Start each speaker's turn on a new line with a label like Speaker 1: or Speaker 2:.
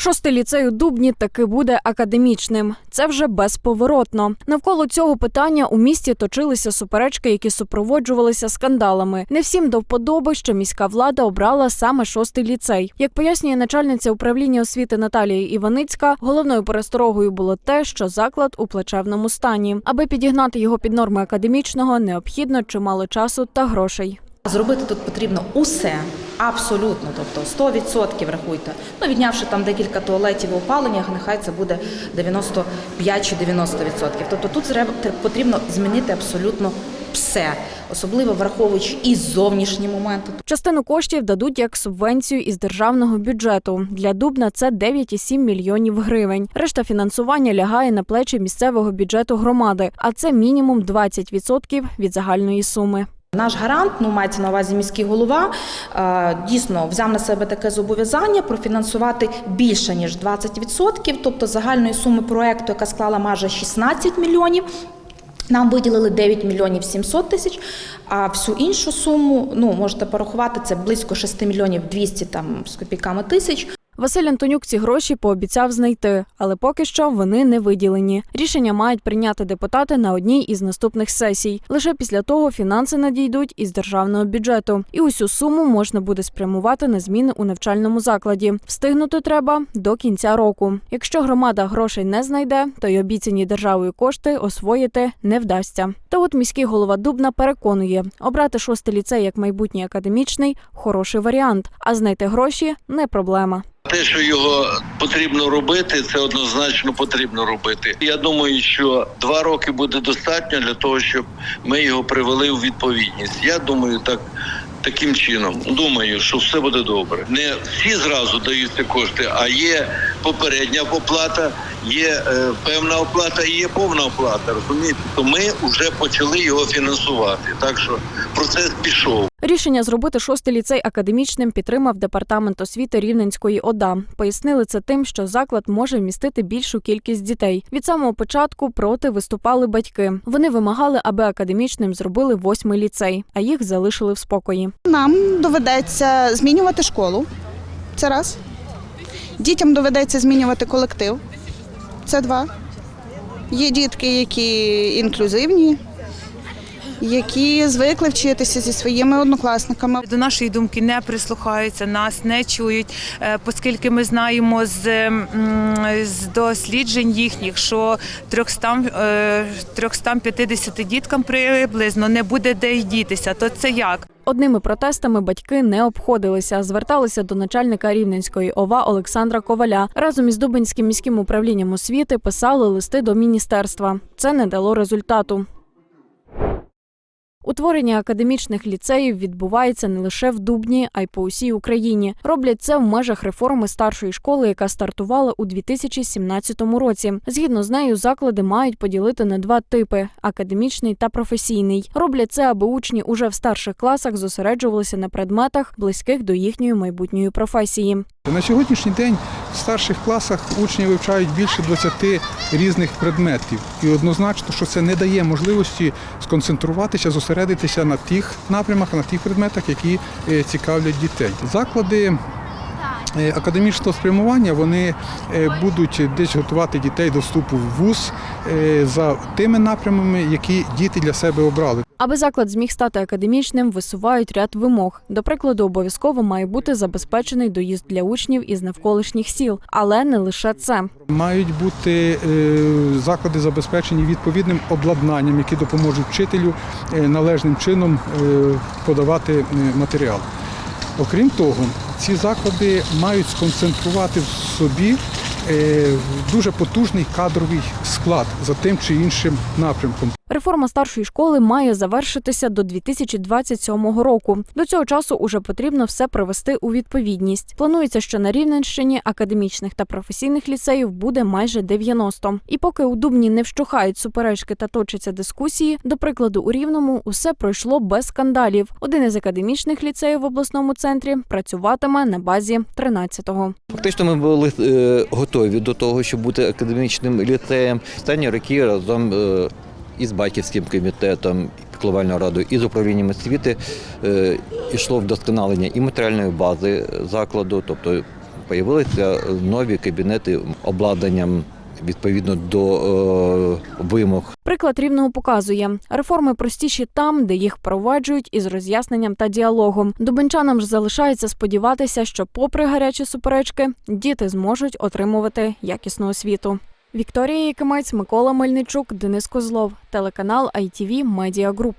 Speaker 1: Шостий ліцей у Дубні таки буде академічним. Це вже безповоротно. Навколо цього питання у місті точилися суперечки, які супроводжувалися скандалами. Не всім до вподоби, що міська влада обрала саме шостий ліцей. Як пояснює начальниця управління освіти Наталія Іваницька, головною пересторогою було те, що заклад у плачевному стані. Аби підігнати його під норми академічного, необхідно чимало часу та грошей.
Speaker 2: Зробити тут потрібно усе, абсолютно, тобто 100% рахуйте. Ну, віднявши там декілька туалетів і опалення, нехай це буде 95 чи 90%. Тобто тут потрібно змінити абсолютно все, особливо враховуючи і зовнішні моменти.
Speaker 1: Частину коштів дадуть як субвенцію із державного бюджету. Для Дубна це 9,7 мільйонів гривень. Решта фінансування лягає на плечі місцевого бюджету громади, а це мінімум 20% від загальної суми.
Speaker 2: Наш гарант, ну мається на увазі міський голова, е, дійсно взяв на себе таке зобов'язання профінансувати більше ніж 20%, тобто загальної суми проекту, яка склала майже 16 мільйонів. Нам виділили 9 мільйонів 700 тисяч, а всю іншу суму, ну можете порахувати, це близько 6 мільйонів 200 там з копійками тисяч.
Speaker 1: Василь Антонюк ці гроші пообіцяв знайти, але поки що вони не виділені. Рішення мають прийняти депутати на одній із наступних сесій. Лише після того фінанси надійдуть із державного бюджету, і усю суму можна буде спрямувати на зміни у навчальному закладі. Встигнути треба до кінця року. Якщо громада грошей не знайде, то й обіцяні державою кошти освоїти не вдасться. Та от міський голова Дубна переконує, обрати шостий ліцей як майбутній академічний хороший варіант, а знайти гроші не проблема.
Speaker 3: Те, що його потрібно робити, це однозначно потрібно робити. Я думаю, що два роки буде достатньо для того, щоб ми його привели у відповідність. Я думаю, так. Таким чином, думаю, що все буде добре. Не всі зразу даються кошти, а є попередня оплата, є е, певна оплата і є повна оплата. Розумієте, то ми вже почали його фінансувати. Так що процес пішов.
Speaker 1: Рішення зробити шостий ліцей академічним підтримав департамент освіти Рівненської ОДА. Пояснили це тим, що заклад може вмістити більшу кількість дітей. Від самого початку проти виступали батьки. Вони вимагали, аби академічним зробили восьмий ліцей, а їх залишили в спокої.
Speaker 4: Нам доведеться змінювати школу. Це раз. Дітям доведеться змінювати колектив. Це два. Є дітки, які інклюзивні, які звикли вчитися зі своїми однокласниками.
Speaker 5: До нашої думки не прислухаються, нас не чують, е, оскільки ми знаємо з, з досліджень їхніх, що 300, е, 350 діткам приблизно не буде де й дітися. То це як?
Speaker 1: Одними протестами батьки не обходилися, зверталися до начальника Рівненської ОВА Олександра Коваля. Разом із Дубинським міським управлінням освіти писали листи до міністерства. Це не дало результату. Утворення академічних ліцеїв відбувається не лише в Дубні, а й по усій Україні. Роблять це в межах реформи старшої школи, яка стартувала у 2017 році. Згідно з нею, заклади мають поділити на два типи: академічний та професійний. Роблять це, аби учні уже в старших класах зосереджувалися на предметах, близьких до їхньої майбутньої професії.
Speaker 6: На сьогоднішній день в старших класах учні вивчають більше 20 різних предметів. І однозначно, що це не дає можливості сконцентруватися, зосередитися на тих напрямах, на тих предметах, які е, цікавлять дітей. Заклади е, академічного спрямування вони е, будуть десь готувати дітей до вступу в вуз за тими напрямами, які діти для себе обрали.
Speaker 1: Аби заклад зміг стати академічним, висувають ряд вимог. До прикладу, обов'язково має бути забезпечений доїзд для учнів із навколишніх сіл, але не лише це.
Speaker 6: Мають бути е, заклади забезпечені відповідним обладнанням, які допоможуть вчителю е, належним чином е, подавати матеріал. Окрім того, ці заклади мають сконцентрувати в собі дуже потужний кадровий склад за тим чи іншим напрямком.
Speaker 1: Реформа старшої школи має завершитися до 2027 року. До цього часу уже потрібно все привести у відповідність. Планується, що на Рівненщині академічних та професійних ліцеїв буде майже 90. І поки у Дубні не вщухають суперечки та точаться дискусії, до прикладу, у Рівному усе пройшло без скандалів. Один із академічних ліцеїв в обласному центрі працюватиме на базі 13-го.
Speaker 7: Фактично ми були е, готові до того, щоб бути академічним ліцеєм. Останні роки разом е, із батьківським комітетом, піклувальною радою і з управлінням освіти е, йшло вдосконалення і матеріальної бази закладу, тобто Появилися нові кабінети обладнанням відповідно до е, вимог
Speaker 1: Приклад рівного показує реформи простіші там, де їх впроваджують із роз'ясненням та діалогом. Дубенчанам ж залишається сподіватися, що, попри гарячі суперечки, діти зможуть отримувати якісну освіту. Вікторія Якимець, Микола Мельничук, Денис Козлов, телеканал ITV Media Group.